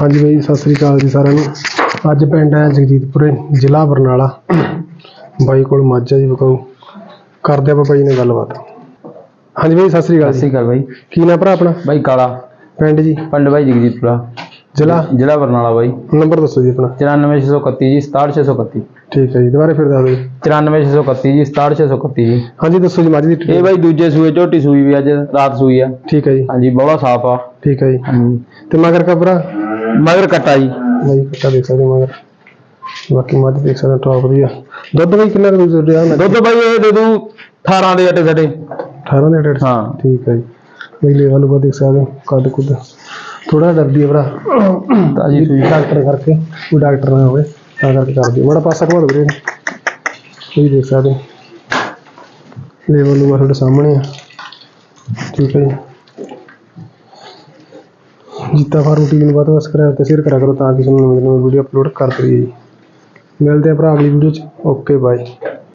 ਹਾਂਜੀ ਬਾਈ ਸਤਿ ਸ੍ਰੀ ਅਕਾਲ ਜੀ ਸਾਰਿਆਂ ਨੂੰ। ਅੱਜ ਪਿੰਡ ਹੈ ਜਗਜੀਤਪੁਰੇ ਜ਼ਿਲ੍ਹਾ ਬਰਨਾਲਾ। ਬਾਈ ਕੋਲ ਮੱਝ ਜੀ ਬਕਾਊ ਕਰਦੇ ਆਪਾਂ ਬਾਈ ਨਾਲ ਗੱਲਬਾਤ। ਹਾਂਜੀ ਬਾਈ ਸਤਿ ਸ੍ਰੀ ਅਕਾਲ ਸਤਿ ਸ਼੍ਰੀ ਅਕਾਲ ਬਾਈ। ਕੀ ਨਾਮ ਭਰਾ ਆਪਣਾ? ਬਾਈ ਕਾਲਾ। ਪਿੰਡ ਜੀ? ਪਿੰਡ ਬਾਈ ਜਗਜੀਤਪੁਰਾ। ਜ਼ਿਲ੍ਹਾ? ਜ਼ਿਲ੍ਹਾ ਬਰਨਾਲਾ ਬਾਈ। ਨੰਬਰ ਦੱਸੋ ਜੀ ਆਪਣਾ। 94631 ਜੀ 67631 ਠੀਕ ਹੈ ਜੀ ਦੁਬਾਰਾ ਫਿਰ ਦੱਸ ਦਿਓ। ਜੀ 94631 ਜੀ 67631 ਜੀ। ਹਾਂਜੀ ਦੱਸੋ ਜੀ ਮੱਝ ਦੀ ਇਹ ਬਾਈ ਦੂਜੇ ਸੂਏ ਝੋਟੀ ਸੂਈ ਵੀ ਅੱਜ ਰਾਤ ਸੂਈ ਆ। ਠੀਕ ਹੈ ਜੀ। ਹਾਂਜੀ ਬੋਲਾ ਸਾਫ਼ ਆ। ਠੀਕ ਹੈ ਜੀ। ਤੇ ਮਗਰ ਕਾ ਭਰਾ ਮਗਰ ਕੱਟਾ ਜੀ। ਬਾਈ ਕੱਟਾ ਦੇਖ ਸਕਦੇ ਹੋ ਮਗਰ। ਬਾਕੀ ਮੱਝ ਦੇਖ ਸਕਦੇ ਟੌਪ ਦੀ ਆ ਦੁੱਧ ਬਾਈ ਕਿੰਨਾ ਕੁ ਦੁੱਧ ਰਿਹਾ? ਦੁੱਧ ਬਾਈ ਇਹ ਦੇ ਦੂ 18 ਦੇ ਅੱਟੇ ਸਾਡੇ। 18 ਦੇ ਡੇਢ ਹਾਂ। ਠੀਕ ਹੈ ਜੀ। ਬਈ ਲੈਵਲ ਉਹ ਦੇਖ ਸਕਦੇ ਹੋ ਕੱਦ ਕੁੱਦ। ਥੋੜਾ ਡਰਦੀ ਹੈ ਭਰਾ। ਤਾਜੀ ਸੂਈ ਡਾਕਟਰ ਕਰਕੇ ਕੋਈ ਡਾਕਟਰ ਨਾ ਹੋਵੇ ਤਾਂ ਕਰਕੇ ਕਰਦੀ ਬੜਾ ਪਾਸਾ ਘੁਮਾ ਵੀਰੇ। ਇਹ ਦੇਖ ਸਕਦੇ ਲੈਵਲ ਉਹ ਤੁਹਾਡੇ ਸਾਹਮਣੇ ਆ। ਠੀਕ ਹੈ ਜੀ। ਜੀਤਾ ਫਾਰਮ ਟੀਵੀ ਨੂੰ ਵੱਧ ਤੋਂ ਵੱਧ ਸਬਸਕ੍ਰਾਈਬ ਤੇ ਸ਼ੇਅਰ ਕਰਿਆ ਕਰੋ ਤਾਂ ਕਿ ਤੁਹਾਨੂੰ ਨਵੀਂ ਨਵੀਂ ਵੀਡੀਓ ਅਪਲੋਡ ਕਰ ਦਈਏ ਜੀ ਮਿਲਦੇ ਆ ਭਰਾ ਅਗਲੀ ਵੀਡੀਓ 'ਚ। Okay bye